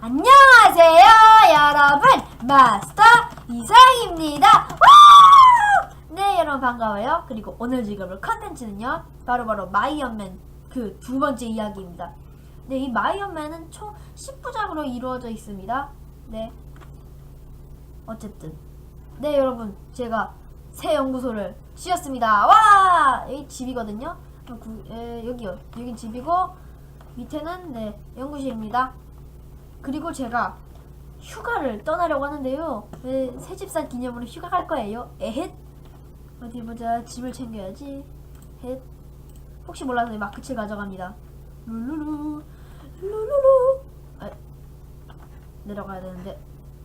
안녕하세요, 여러분. 마스터 이상입니다. 와! 네, 여러분 반가워요. 그리고 오늘 지금을 컨텐츠는요, 바로 바로 마이언맨 그 두 번째 이야기입니다. 네, 이 마이언맨은 총 10부작으로 이루어져 있습니다. 네. 어쨌든. 네, 여러분. 제가 새 연구소를 지었습니다. 와! 여기 집이거든요. 어, 구- 에, 여기요. 여긴 집이고, 밑에는, 네, 연구실입니다. 그리고 제가 휴가를 떠나려고 하는데요. 네, 새집산 기념으로 휴가 갈 거예요. 에헷. 어디 보자. 짐을 챙겨야지. 헷. 혹시 몰라서 마크칠 가져갑니다. 룰루루. 룰루루. 아, 내려가야 되는데.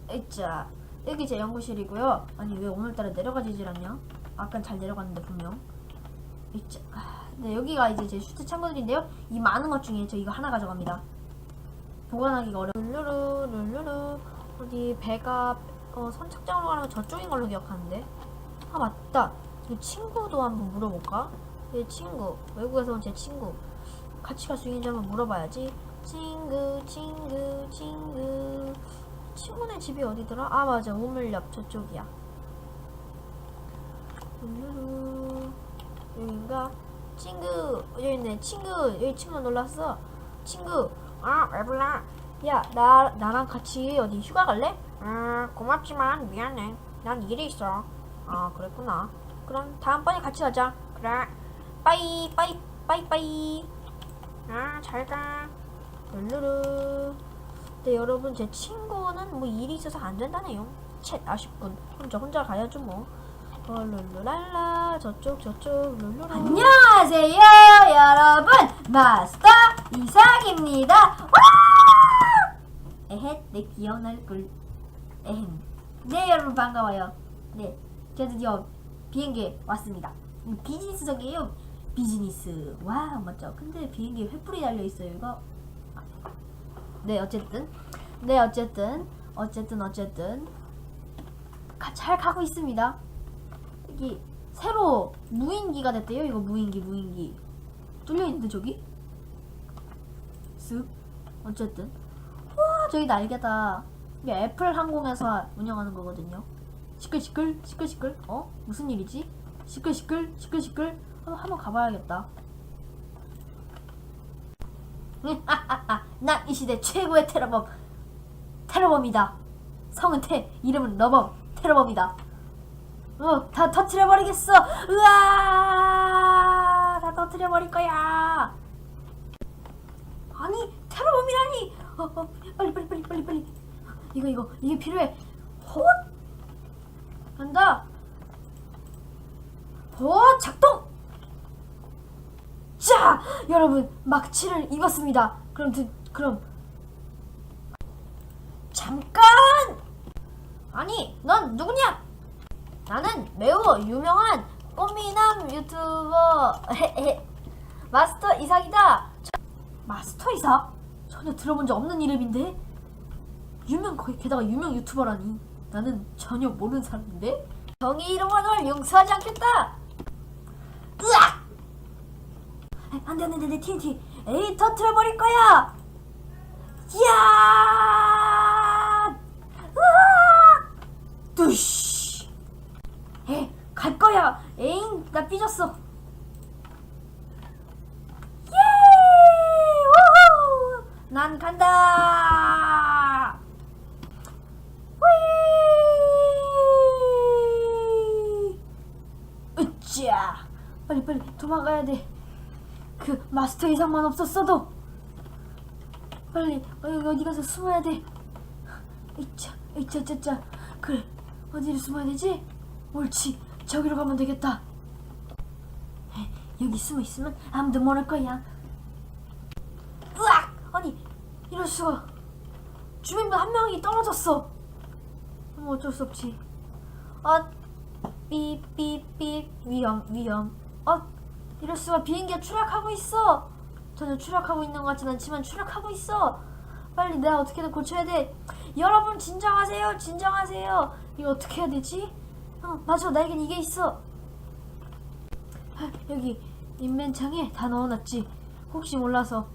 에이짜. 여기 제 연구실이고요. 아니 왜 오늘따라 내려가지질 않냐? 아깐 잘 내려갔는데 분명. 에이짜. 아, 네 여기가 이제 제 슈트 창고들인데요. 이 많은 것 중에 저 이거 하나 가져갑니다. 보관하기가 어려. 룰루루 룰루루 어디 배가 어, 선착장으로 가는 건 저쪽인 걸로 기억하는데. 아 맞다. 이 친구도 한번 물어볼까? 내 친구 외국에서 온 제 친구 같이 갈 수 있는지 한번 물어봐야지. 친구 친구 친구 친구네 집이 어디더라? 아 맞아 우물 옆 저쪽이야. 룰루루 여긴가? 친구 여기 있네 친구 여기 친구 놀랐어. 친구 아, 왜 불러? 야, 나, 나랑 같이 어디 휴가 갈래? 아, 고맙지만 미안해. 난 일이 있어. 아, 그랬구나. 그럼 다음번에 같이 가자. 그래. 빠이, 빠이, 빠이, 빠이. 아, 잘 가. 룰루루. 네, 여러분, 제 친구는 뭐 일이 있어서 안 된다네요. 챗, 아쉽군. 혼자, 혼자 가야죠, 뭐. 어, 룰루랄라. 저쪽, 저쪽, 룰루루. 안녕하세요, 여러분. 마스터 이삭입니다. 와! 에헷, 내 귀여운 얼굴. 에헴. 네, 여러분 반가워요. 네, 저 드디어 비행기에 왔습니다. 음, 비즈니스석이에요. 비즈니스. 와, 맞죠? 근데 비행기에 횃불이 달려 있어요, 이거. 네, 어쨌든. 네, 어쨌든. 어쨌든, 어쨌든. 가, 잘 가고 있습니다. 여기 새로 무인기가 됐대요. 이거 무인기, 무인기. 뚫려 있는데 저기? 쓱. 어쨌든. 와, 저기 날개다. 이게 애플 항공에서 운영하는 거거든요. 시끌 시끌, 시끌 시끌. 어? 무슨 일이지? 시끌 시끌, 시끌 시끌. 한번, 한번 가봐야겠다. 난 이 시대 최고의 테러범. 테러범이다. 성은 태, 이름은 러범. 테러범이다. 어, 다 터트려버리겠어. 으아! 다 터트려버릴 거야. 아니, 테러범이라니. 어, 어, 빨리, 빨리, 빨리, 빨리, 빨리. 이거, 이거, 이게 필요해. 헛! 간다. 헛! 작동! 자! 여러분, 막치를 입었습니다. 그럼, 드, 그럼. 잠깐! 아니, 넌 누구냐? 나는 매우 유명한 꽃미남 유튜버 마스터 이삭이다. 저- 마스터 이삭? 전혀 들어본 적 없는 이름인데 유명 거의 게다가 유명 유튜버라니 나는 전혀 모르는 사람인데 정의 널 용서하지 않겠다. 으악! 안돼 안돼 안돼 TNT 에이 터트려 버릴 거야. 야! 으악! 뚜시. 에, 갈 거야. 에잉, 나 삐졌어. 예! 우후! 난 간다. 휘! 으쌰. 빨리 빨리 도망가야 돼. 그 마스터 이상만 없었어도 빨리 어, 어디 가서 숨어야 돼. 이차 이차 짜짜 그래 어디를 숨어야 되지? 옳지 저기로 가면 되겠다. 에, 여기 숨어 있으면 아무도 모를 거야. 으악! 아니 이럴 수가 주민분 한 명이 떨어졌어. 뭐 어쩔 수 없지. 아 삐삐삐 위험 위험. 어 이럴 수가 비행기가 추락하고 있어. 전혀 추락하고 있는 것 같진 않지만 추락하고 있어. 빨리 내가 어떻게든 고쳐야 돼. 여러분 진정하세요. 진정하세요. 이거 어떻게 해야 되지? 어 맞아 나에겐 이게 있어. 아, 여기 인벤창에 다 넣어놨지. 혹시 몰라서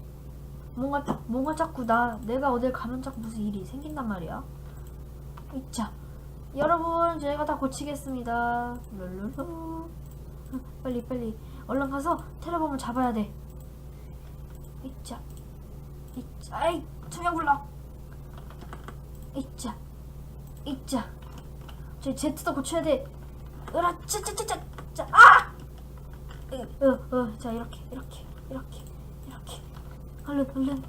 뭔가 자- 뭔가 자꾸 나 내가 어딜 가면 자꾸 무슨 일이 생긴단 말이야. 있자. 여러분 저희가 다 고치겠습니다. 룰루루. 어, 빨리 빨리 얼른 가서 테러범을 잡아야 돼. 있자. 있자. 아이 투명 블럭. 있자. 있자. 저희 제트도 고쳐야 돼. 으라 짜짜짜짜 짜. 아! 어, 어, 어, 자 이렇게 이렇게 이렇게 이렇게 얼른 얼른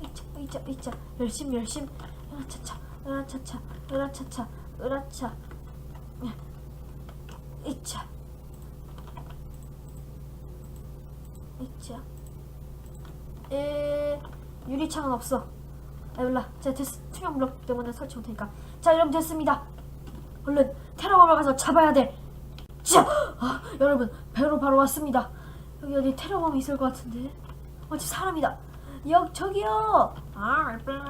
이자 이자 이자 열심히 열심히 으라차차 으라차차 으라차차 으라차 이자 이자 에 유리창은 없어 아 몰라 자 됐어 투명 블록 때문에 설치 못하니까 자 여러분 됐습니다 얼른 테러범을 가서 잡아야 돼 자, 아, 여러분 배로 바로 왔습니다. 여기 어디 테러범이 있을 것 같은데. 어디 사람이다. 여 저기요. 아, 예쁘네.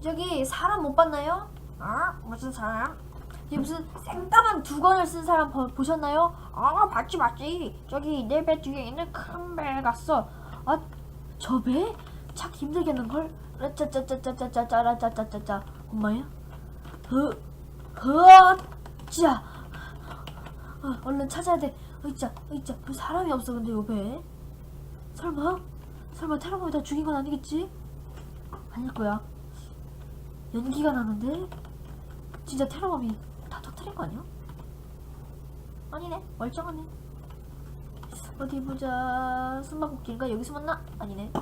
저기 사람 못 봤나요? 아, 무슨 사람? 이 무슨 생까만 두건을 쓴 사람 보, 보셨나요? 아, 봤지 봤지. 저기 내 배 뒤에 있는 큰 배 갔어. 아, 저 배? 찾기 힘들겠는걸? 짜짜짜짜짜짜짜짜짜짜짜. 엄마야? 흐, 흐, 짜. 아, 얼른 찾아야 돼. 으이짜, 으이짜. 왜 사람이 없어, 근데 요 배에? 설마? 설마 테러범이 다 죽인 건 아니겠지? 아닐 거야. 연기가 나는데? 진짜 테러범이 다 터뜨린 거 아니야? 아니네. 멀쩡하네. 어디 보자. 숨바꼭질인가? 여기 숨었나? 아니네.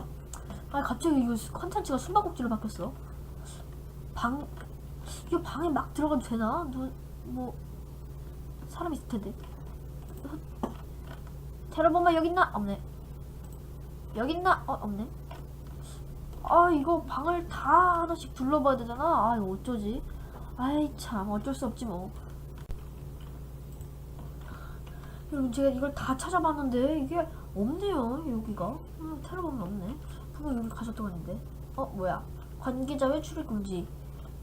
아, 갑자기 이거 컨텐츠가 숨바꼭질로 바뀌었어. 방, 이거 방에 막 들어가도 되나? 누, 뭐, 사람 있을 텐데. 테러범만 여기 있나? 없네. 여기 있나? 어, 없네. 아, 이거 방을 다 하나씩 둘러봐야 되잖아. 아, 이거 어쩌지? 아이, 참, 어쩔 수 없지 뭐. 여러분, 제가 이걸 다 찾아봤는데, 이게 없네요, 여기가. 음, 테러범은 없네. 분명 여기 가셨던 거 같은데. 어, 뭐야. 관계자 외출입 금지.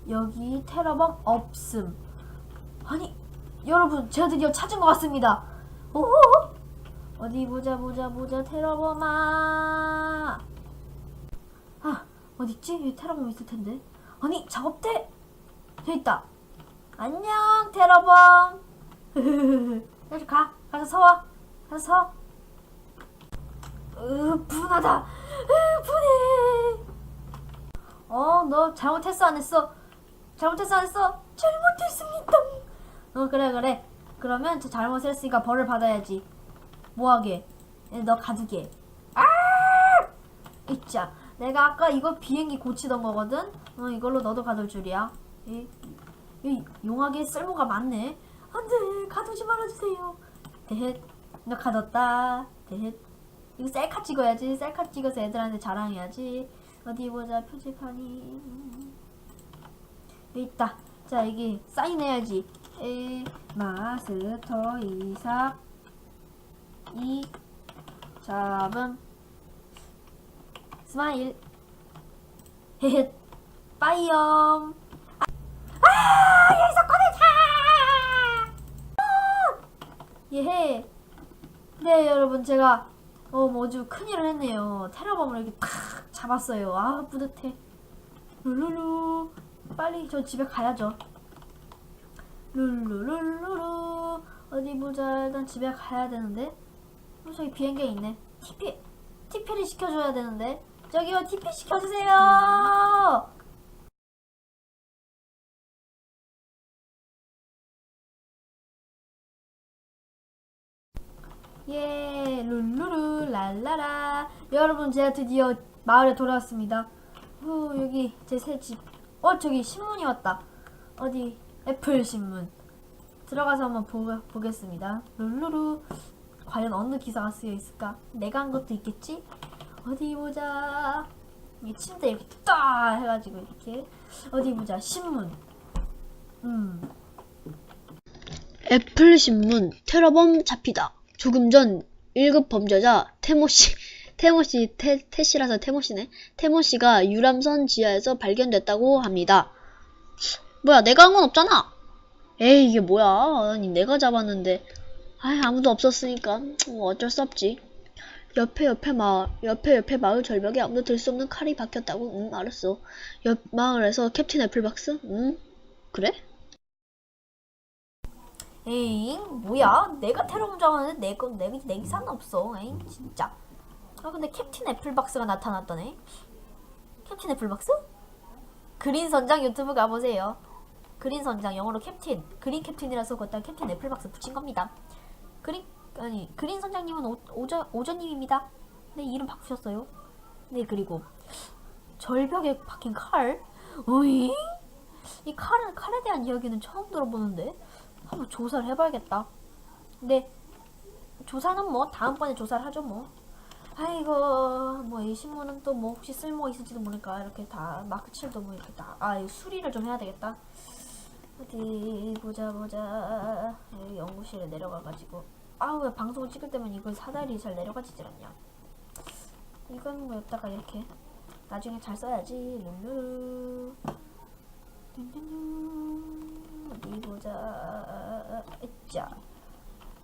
여기 테러범 없음. 아니, 여러분 제가 드디어 찾은 것 같습니다. 오 어디 보자 보자 보자 테러범아. 아 어딨지? 여기 테러범 있을 텐데. 아니 작업대 돼 있다. 안녕 테러범. 여기 가 가서 서와 가서 서. 으 분하다. 으 분해. 어 너 잘못했어 안 했어? 잘못했어 안 했어? 잘못했습니다. 어 그래 그래 그러면 저 잘못을 했으니까 벌을 받아야지 뭐하게 에, 너 가두게 아 있자 내가 아까 이거 비행기 고치던 거거든 어 이걸로 너도 가둘 줄이야 이, 이 용하게 쓸모가 많네 안 돼 가두지 말아주세요 대헷. 너 가뒀다 대헷. 이거 셀카 찍어야지. 셀카 찍어서 애들한테 자랑해야지. 어디 보자 표지판이. 여기 있다. 자 여기 사인해야지. 에 마스터 이삭 이. 잡음. 스마일. 헤헤 빠이엄 아 여기서 꺼내자 예헤 네 여러분 제가 어 뭐주 큰일을 했네요. 테러범을 이렇게 탁 잡았어요. 아 뿌듯해. 룰루루. 빨리 저 집에 가야죠. 룰루룰루루. 어디 보자 일단 집에 가야 되는데. 어, 저기 비행기에 있네. TP TP를 시켜줘야 되는데. 저기요 TP 시켜주세요 예 룰루루 랄라라 여러분 제가 드디어 마을에 돌아왔습니다 후 여기 제 새 집 어 저기 신문이 왔다 어디 애플 신문 들어가서 한번 보, 보겠습니다. 룰루루 과연 어느 기사가 쓰여 있을까? 내가 한 것도 있겠지? 어디 보자. 이 침대 이렇게 뚜따 해가지고 이렇게 어디 보자 신문. 음 애플 신문 테러범 잡히다. 조금 전 1급 범죄자 태모 씨 태모 씨, 태, 태씨라서 태모 씨네. 태모 씨가 유람선 지하에서 발견됐다고 합니다. 뭐야, 내가 한 건 없잖아! 에이, 이게 뭐야. 아니, 내가 잡았는데. 아이, 아무도 없었으니까. 뭐 어쩔 수 없지. 옆에 옆에 마을, 옆에 옆에 마을 절벽에 아무도 들 수 없는 칼이 박혔다고? 응, 알았어. 옆 마을에서 캡틴 애플박스? 응? 그래? 에잉 뭐야? 내가 테러 잡았는데 내거 내, 내 기사는 없어. 에잉 진짜. 아 근데 캡틴 애플박스가 나타났다네. 캡틴 애플박스? 그린 선장 유튜브 가보세요. 그린 선장 영어로 캡틴. 그린 캡틴이라서 거기다 캡틴 애플박스 붙인 겁니다. 그린 아니 그린 선장님은 오, 오저 오저님입니다. 네 이름 바꾸셨어요. 네 그리고 절벽에 박힌 칼? 어잉? 이 칼은 칼에 대한 이야기는 처음 들어보는데 한번 조사를 해봐야겠다. 근데 조사는 뭐 다음번에 조사를 하죠 뭐. 아이고 뭐 이 신문은 또 뭐 혹시 쓸모 있을지도 모르니까 이렇게 다 마크 칠도 뭐 이렇게 다아 수리를 좀 해야 되겠다. 어디 보자 보자 연구실에 내려가가지고 아우 왜 방송을 찍을 때면 이걸 사다리 잘 내려가지질 않냐. 이건 뭐 여기다가 이렇게 나중에 잘 써야지 룰루 뚠뚠뚠. 어디 보자. 자.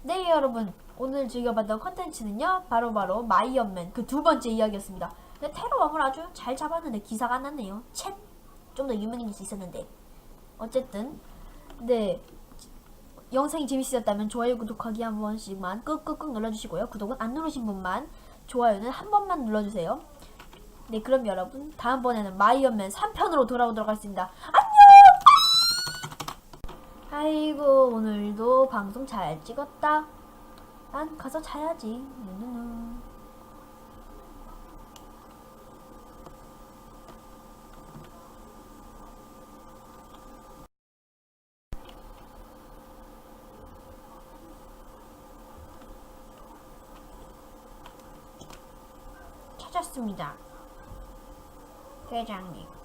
네, 여러분. 오늘 즐겨봤던 컨텐츠는요. 바로바로 마이언맨 그 두 번째 이야기였습니다. 근데 테러왕을 아주 잘 잡았는데 기사가 안 났네요. 챗. 좀 더 유명해질 수 있었는데. 어쨌든 네. 영상이 재밌으셨다면 좋아요, 구독하기 한 번씩만 꾹꾹꾹 눌러주시고요. 구독은 안 누르신 분만 좋아요는 한 번만 눌러주세요. 네, 그럼 여러분 다음번에는 마이언맨 3편으로 돌아오도록 하겠습니다. 안녕! 아이고 오늘도 방송 잘 찍었다. 난 가서 자야지. 누누누. 찾았습니다. 대장님.